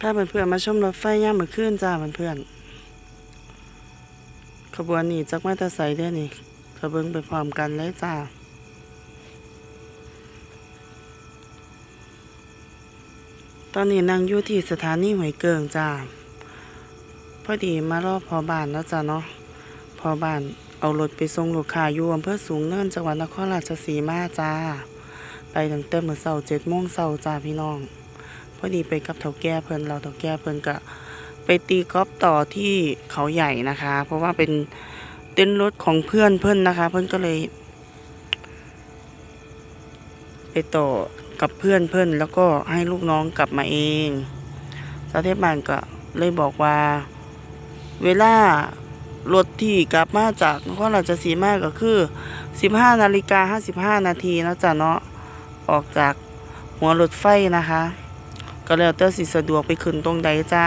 พาเพื่อนๆมาชมรถไฟย่ามมื้อคืนจ้าเพื่อนๆขบวนนี้จักมาตะไสเด้อนี่ขบเบิ่งไปพร้อมกันเลยจ้าตอนนี้นั่งอยู่ที่สถานีหวยเกิงจ้าพอดีมารอบพอบ้านแล้วจ้าเนาะพอบ้านเอารถไปส่งลูกค้าอยู่อำเภอสูงเนินจังหวัดนครราชสีมาจ้า ไปตั้งแต่มื้อเช้าเจ็ดโมงเช้าจ้าพี่น้อง พอดีไปกับเฒ่าแก่เพิ่นเราเฒ่าแก่เพิ่นก็ไปตีกอล์ฟต่อที่เขาใหญ่นะคะ เพราะว่าเป็นเต้นรถของเพื่อนเพิ่นนะคะ เพิ่นก็เลย ไปต่อกับเพื่อนเพิ่นแล้วก็ให้ลูกน้องกลับมาเองสาเทศบาลก็เลยบอกว่า เวลารถที่กลับมาจากนครราชสีมาก็คือ 15นาฬิกา55นาทีเนาะจ้ะเนาะออกจากหัวรถไฟนะคะ ก็แล้วแต่สิสะดวกไปขึ้นตรงใดจ้า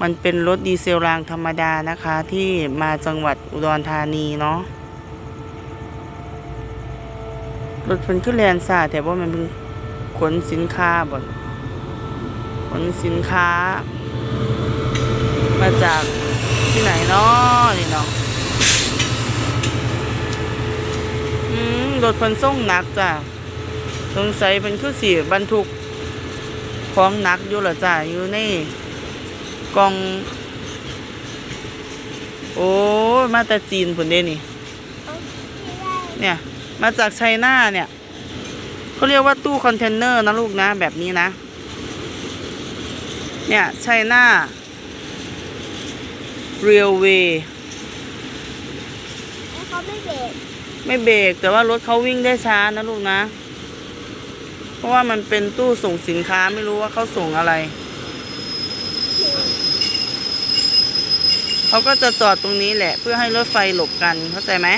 มันเป็นรถดีเซลรางธรรมดานะคะที่มาจังหวัดอุดรธานีเนาะรถเพิ่นขึ้นแลนซ่าแต่ว่ามันเป็นขนสินค้าบ่ขนสินค้า มาจากที่ไหนเนาะนี่เนาะรถเพิ่นส่งหนักจ้ะสงสัยเพิ่นคือสิบรรทุก ของหนักอยู่เหรอจ้ะอยู่ในกล่อง โอ้ยมาแต่จีนพุ่นเด้นี่ เนี่ย มาจากไชน่าเนี่ยเขาเรียกว่าตู้คอนเทนเนอร์นะลูกนะแบบนี้นะ เนี่ยไชน่าเรียลเวย์แล้วเขาไม่เบรกไม่เบรกแต่ว่ารถเขาวิ่งได้ช้านะลูกนะ เพราะว่ามันเป็นตู้ส่งสินค้าไม่รู้ว่าเขาส่งอะไร เขาก็จะจอดตรงนี้แหละ เพื่อให้รถไฟหลบกันเข้าใจไหม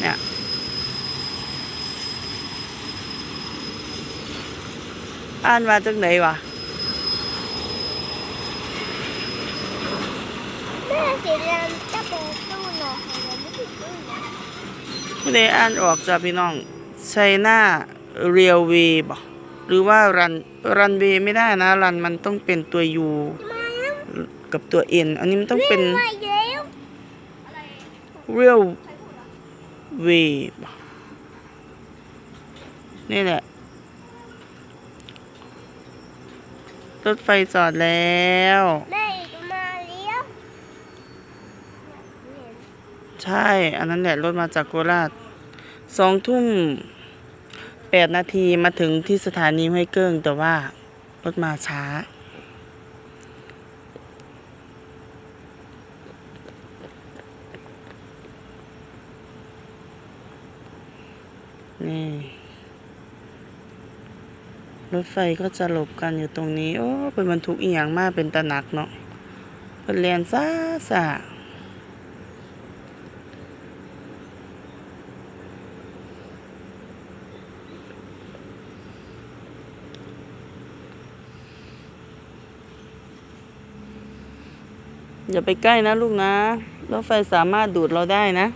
เนี่ยอ่านมาจากไหนวะแม่สีแดงจะเป็นตู้หนอนของเราไม่ติดตู้หนอนไม่ได้อ่านออกจากพี่น้อง ไชน่าเรียลเวย์บอกหรือว่ารันรันเวย์ไม่ได้นะ รันมันต้องเป็นตัวยูมาแล้วกับตัวเอ็นอันนี้มันต้องเป็นวิ่งมาอีกแล้วเรียลเวย์นี่แหละ รถไฟจอดแล้วแม่อีกมาแล้วใช่ อันนั้นแหละรถมาจากโคราช สองทุ่มแปดนาทีมาถึงที่สถานีห้วยเกิ้ง แต่ว่ารถมาช้า นี่ รถไฟก็จะหลบกันอยู่ตรงนี้ โอ้ เป็นบรรทุกอีหยังมากเป็นตะหนักเนาะเป็นเรียนซ่าซ่า อย่าไปใกล้นะลูกนะ รถไฟสามารถดูดเราได้นะ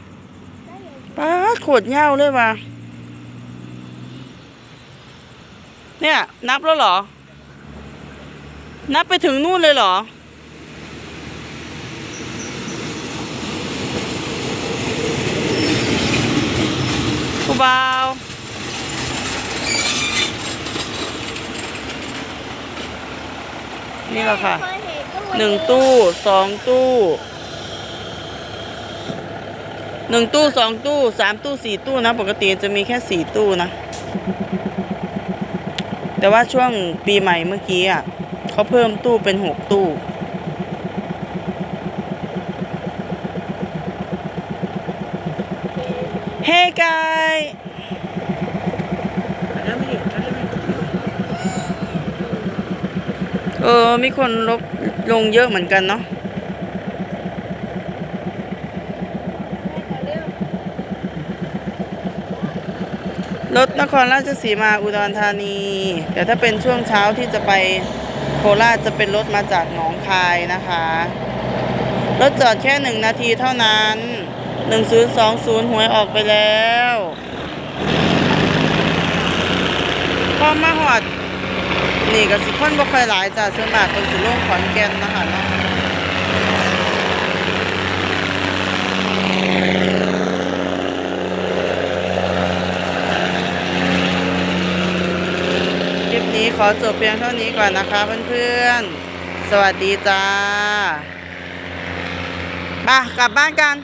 ป้าดโขดเหย้าเลยว่ะ เนี่ย นับแล้วเหรอ นับไปถึงนู่นเลยเหรอ กูบาวนี่แหละค่ะ หนึ่งตู้สองตู้หนึ่งตู้สองตู้สามตู้สี่ตู้นะ ปกติจะมีแค่สี่ตู้นะ แต่ว่าช่วงปีใหม่เมื่อกี้อะเขาเพิ่มตู้เป็นหกตู้เฮ้กาย เออ มีคนลบลงเยอะเหมือนกันเนาะรถนครราชสีมาอุดรธานี แต่ถ้าเป็นช่วงเช้าที่จะไปโคราชจะเป็นรถมาจากหนองคายนะคะ รถจอดแค่หนึ่งนาทีเท่านั้นหนึ่งศูนย์สองศูนย์หวยออกไปแล้ว พอมาหอด นี่ก็สิคนบ่ค่อยหลายจ้ะส่วนมากเพิ่นสิลงขอนแก่นนะคะเนาะคลิปนี้ขอจบเพียงเท่านี้ก่อนนะคะเพื่อนๆ สวัสดีจ้ามากลับบ้านกัน